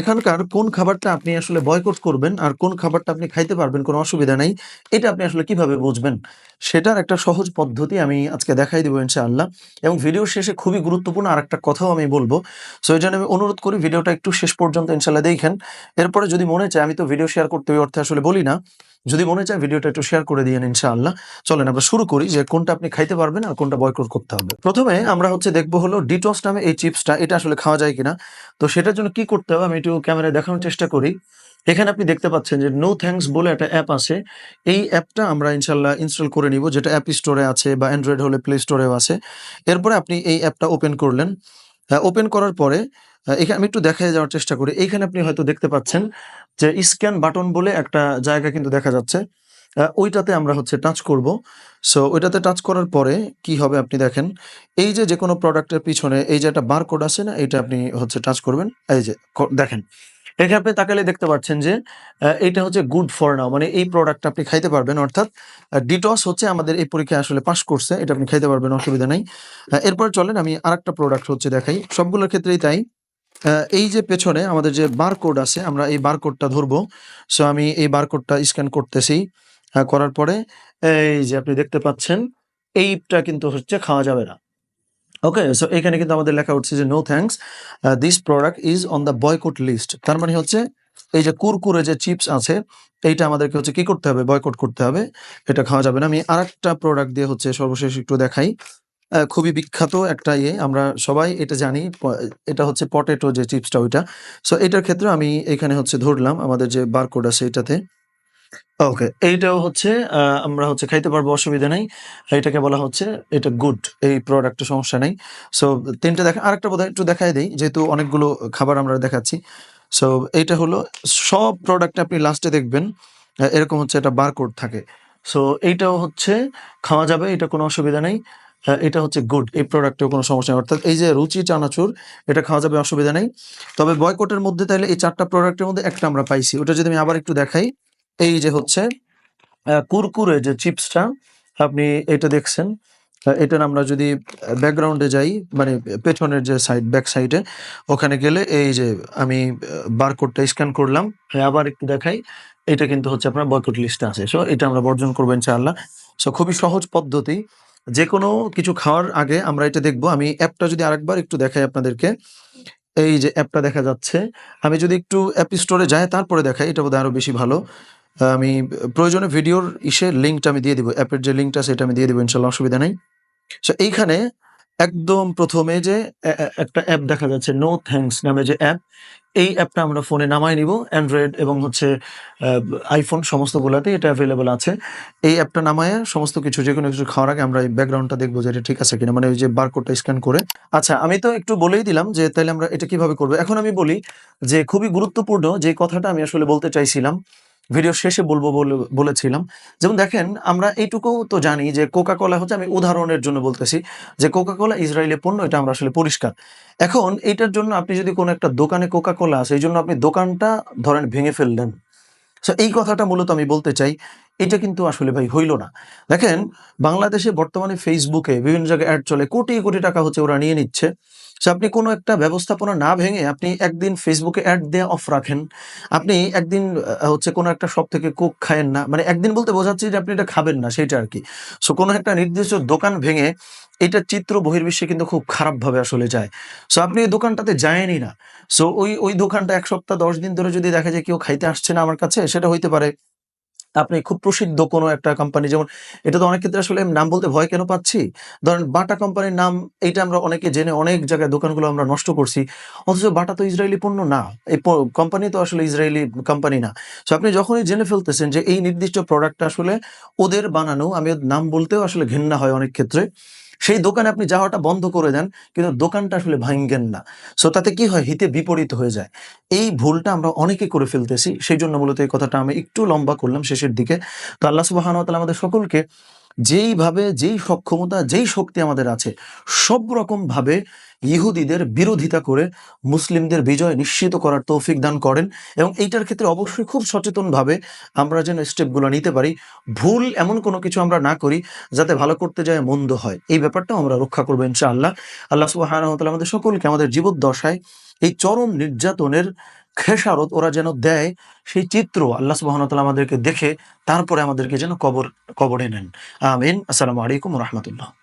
এখানকার কোন খাবারটা আপনি আসলে বয়কট করবেন আর কোন খাবারটা আপনি খাইতে পারবেন কোনো অসুবিধা নাই, এটা আপনি আসলে কীভাবে বুঝবেন? সেটার একটা সহজ পদ্ধতি আমি আজকে দেখাই দেবো ইনশাআল্লাহ এবং ভিডিও শেষে খুবই গুরুত্বপূর্ণ আর একটা কথাও আমি বলব। সো এই জন্য আমি অনুরোধ করি ভিডিওটা একটু শেষ পর্যন্ত ইনশাল্লাহ দেখেন। এরপরে যদি মনে চায়, আমি তো ভিডিও শেয়ার করতে ওই অর্থে আসলে বলি না। যদি মনে চায় ভিডিওটা একটু শেয়ার করে দিয়েন ইনশাআল্লাহ। চলেন আমরা শুরু করি যে কোনটা আপনি খাইতে পারবেন আর কোনটা বয়কট করতে হবে। প্রথমে আমরা হচ্ছে দেখব হলো ডিটস নামে এই চিপসটা এটা আসলে খাওয়া যায় কিনা। তো সেটার জন্য কি করতে হবে, আমি একটু ক্যামেরায় দেখানোর চেষ্টা করি। এখানে আপনি দেখতে পাচ্ছেন যে নো থ্যাঙ্কস বলে একটা অ্যাপ আছে। এই অ্যাপটা আমরা ইনশাল্লাহ ইনস্টল করে নিব, যেটা অ্যাপ স্টোরে আছে বা অ্যান্ড্রয়েড হলে প্লে স্টোরেও আছে। এরপরে আপনি এই অ্যাপটা ওপেন করলেন। ওপেন করার পরে এখানে আমি একটু দেখায় যাওয়ার চেষ্টা করি। এইখানে আপনি হয়তো দেখতে পাচ্ছেন যে স্ক্যান বাটন বলে একটা জায়গা কিন্তু দেখা যাচ্ছে ওইটাতে আমরা হচ্ছে টাচ করব। সো ওইটাতে টাচ করার পরে কি হবে আপনি দেখেন, এই যে যে কোনো প্রোডাক্টের পিছনে এই যে একটা বারকোড আছে না এটা আপনি হচ্ছে টাচ করবেন। এই যে দেখেন, এখানে আপনি তাকালে দেখতে পাচ্ছেন যে এটা হচ্ছে গুড ফর নাও মানে এই প্রোডাক্টটা আপনি খাইতে পারবেন, অর্থাৎ ডিটস হচ্ছে আমাদের এই পরীক্ষায় আসলে পাস করছে, এটা আপনি খাইতে পারবেন, অসুবিধা নেই। এরপর চলেন আমি আরেকটা প্রোডাক্ট হচ্ছে দেখাই। সবগুলোর ক্ষেত্রেই তাই এই যে পেছনে আমাদের যে বারকোড আছে, আমরা এই বারকোডটা ধরবো। সো আমি এই বারকোডটা স্ক্যান করতেছি করার পরে, এই যে আপনি দেখতে পাচ্ছেন, এইটা কিন্তু হচ্ছে খাওয়া যাবে না। ওকে সো এখানে কিন্তু আমাদের লেখা উঠছে যে no thanks this product is on the boycott list তার মানে হচ্ছে, এই যে কুরকুরে যে চিপস আছে, এইটা আমাদেরকে হচ্ছে কি করতে হবে? বয়কট করতে হবে। এটা খাওয়া যাবে না। আমি আরেকটা প্রোডাক্ট দিয়ে হচ্ছে সর্বশেষ একটু দেখাই। খুবই বিখ্যাত একটা ইয়ে। আমরা সবাই এটা জানি এটা হচ্ছে পটেটো যে চিপসটা, ওইটা। সো এটার ক্ষেত্রে আমি এখানে হচ্ছে ধরলাম আমাদের যে বারকোড আছে এটাতে। ওকে এইটাও হচ্ছে আমরা হচ্ছে খাইতে পারব, অসুবিধা নেই। এটাকে বলা হচ্ছে, এটা গুড এই প্রোডাক্টের সমস্যা নেই। সো তিনটা দেখা, আরেকটা বোধহয় একটু দেখাই দিই, যেহেতু অনেকগুলো খাবার আমরা দেখাচ্ছি। সো এইটা হলো, সব প্রোডাক্টে আপনি লাস্টে দেখবেন এরকম হচ্ছে একটা বারকোড থাকে। সো এইটাও হচ্ছে, খাওয়া যাবে, এটা কোনো অসুবিধা নেই। এটা হচ্ছে গুড এই প্রোডাক্টেও কোনো সমস্যা নেই। অর্থাৎ এই যে রুচি চানাচুর এটা খাওয়া যাবে অসুবিধা নেই। তবে বয়কটের মধ্যে তাহলে এই চারটা প্রোডাক্টের মধ্যে একটা আমরা পাইছি। ওটা যদি আমি আবার একটু দেখাই এই যে হচ্ছে কুরকুরে যে চিপসটা আপনি এটা দেখছেন? এটার আমরা যদি ব্যাকগ্রাউন্ডে যাই মানে পেছনের যে সাইড ব্যাক সাইডে ওখানে গেলে এই যে আমি বারকোডটা স্ক্যান করলাম। হ্যাঁ, আবার একটু দেখাই এটা কিন্তু হচ্ছে আপনার বয়কট লিস্টে আছে। সো এটা আমরা বর্জন করব ইনশাআল্লাহ। সো খুবই সহজ পদ্ধতি। যে কোনো কিছু খাওয়ার আগে আমরা এটা দেখব। আমি অ্যাপটা যদি আরেকবার একটু দেখাই আপনাদেরকে। এই যে অ্যাপটা দেখা যাচ্ছে। আমি যদি একটু অ্যাপ স্টোরে যাই, তারপরে দেখাই। এটা বোধহয় আরও বেশি ভালো। আমি প্রয়োজনে ভিডিওর ইসে লিঙ্কটা আমি দিয়ে দিব। অ্যাপের যে লিঙ্কটা সেটা আমি দিয়ে দিব। ইনশাল্লাহ অসুবিধা নেই। সো এইখানে একদম প্রথমে যে একটা অ্যাপ দেখা যাচ্ছে নো থ্যাঙ্কস নামে যে অ্যাপ, এই অ্যাপটা আমরা ফোনে নামাই নিব অ্যান্ড্রয়েড এবং হচ্ছে আইফোন সমস্ত সমস্তগুলোতে এটা অ্যাভেলেবল আছে। এই অ্যাপটা নামায় সমস্ত কিছু যে কোনো কিছু খাওয়ার আগে আমরা এই ব্যাকগ্রাউন্ডটা দেখব যে এটা ঠিক আছে কিনা মানে ওই যে বারকোডটা স্ক্যান করে। আচ্ছা আমি তো একটু বলেই দিলাম যে তাহলে আমরা এটা কীভাবে করব? এখন আমি বলি যে, খুবই গুরুত্বপূর্ণ যে কথাটা আমি আসলে বলতে চাইছিলাম ভিডিও শেষে বলব বলেছিলাম। যেমন দেখেন, আমরা এইটুকু তো জানি যে কোকা কোলা হচ্ছে আমি উদাহরণের জন্য বলতেছি যে কোকা কোলা ইসরায়েলের পণ্য, এটা আমরা আসলে পরিষ্কার। এখন এটার জন্য আপনি যদি কোনো একটা দোকানে কোকা কোলা আছে, এই জন্য আপনি দোকানটা ধরেন ভেঙে ফেললেন। সো এই কথাটা মূলত আমি বলতে চাই এটা কিন্তু আসলে ভাই হইল না। দেখেন, বাংলাদেশে বর্তমানে ফেসবুকে বিভিন্ন জায়গায় অ্যাড চলে, কোটি কোটি টাকা হচ্ছে ওরা নিয়ে নিচ্ছে। সো আপনি কোনো একটা ব্যবস্থাপনা না ভেঙে আপনি একদিন ফেসবুকে অ্যাড দিয়ে অফ রাখেন। আপনি একদিন হচ্ছে কোনো একটা শপ থেকে কোক খায়েন না। মানে একদিন বলতে বোঝাচ্ছি যে আপনি এটা খাবেন না সেটা আর কি। সো কোনো একটা নির্দিষ্ট দোকান ভেঙে এটা চিত্র বহির্বিশ্বে কিন্তু খুব খারাপভাবে আসলে যায়। সো আপনি ওই দোকানটাতে যায়নি না। সো ওই ওই দোকানটা এক সপ্তাহ, দশ দিন ধরে যদি দেখা যায় কেউ খাইতে আসছে না আমার কাছে, সেটা হইতে পারে আপনি খুব প্রসিদ্ধ কোনো একটা কোম্পানি যেমন এটা তো অনেক ক্ষেত্রে আসলে নাম বলতে ভয় কেন পাচ্ছি? ধরেন বাটা কোম্পানির নাম এটা আমরা অনেকে জেনে অনেক জায়গায় দোকানগুলো আমরা নষ্ট করছি। অথচ বাটা তো ইসরায়েলি পণ্য না। এই কোম্পানি তো আসলে ইসরায়েলি কোম্পানি না। সো আপনি যখনই জেনে ফেলতেছেন যে এই নির্দিষ্ট প্রোডাক্টটা আসলে ওদের বানানো, আমি নাম বলতেও আসলে ঘেন্না হয় অনেক ক্ষেত্রে। সেই দোকানে আপনি যাওয়াটা বন্ধ করে দেন, কিন্তু দোকানটা আসলে ভাঙ্গেন না। সো তাতে কি হয়? হিতে বিপরীত হয়ে যায়। এই ভুলটা আমরা অনেকে করে ফেলতেছি, সেই জন্য মূলত এই কথাটা আমি একটু লম্বা করলাম শেষের দিকে। তো আল্লাহ সুবাহান তালা আমাদের সকলকে যেইভাবে, যেই সক্ষমতা, যেই শক্তি আমাদের আছে, সব রকম ভাবে ইহুদিদের বিরোধিতা করে মুসলিমদের বিজয় নিশ্চিত করার তৌফিক দান করেন এবং এইটার ক্ষেত্রে অবশ্যই খুব সচেতনভাবে আমরা যেন স্টেপগুলো নিতে পারি। ভুল এমন কোনো কিছু আমরা না করি যাতে ভালো করতে যায়, মন্দ হয়। এই ব্যাপারটাও আমরা রক্ষা করব ইনশাআল্লাহ। আল্লাহ সুবাহ আমাদের সকলকে আমাদের জীবদ্দশায় এই চরম নির্যাতনের খেসারত ওরা যেন দেয় সেই চিত্র আল্লাহ সুবাহন আমাদেরকে দেখে, তারপরে আমাদেরকে যেন কবর, কবরে নেন। আমিন। আসসালামু আলাইকুম রহমতুল্লাহ।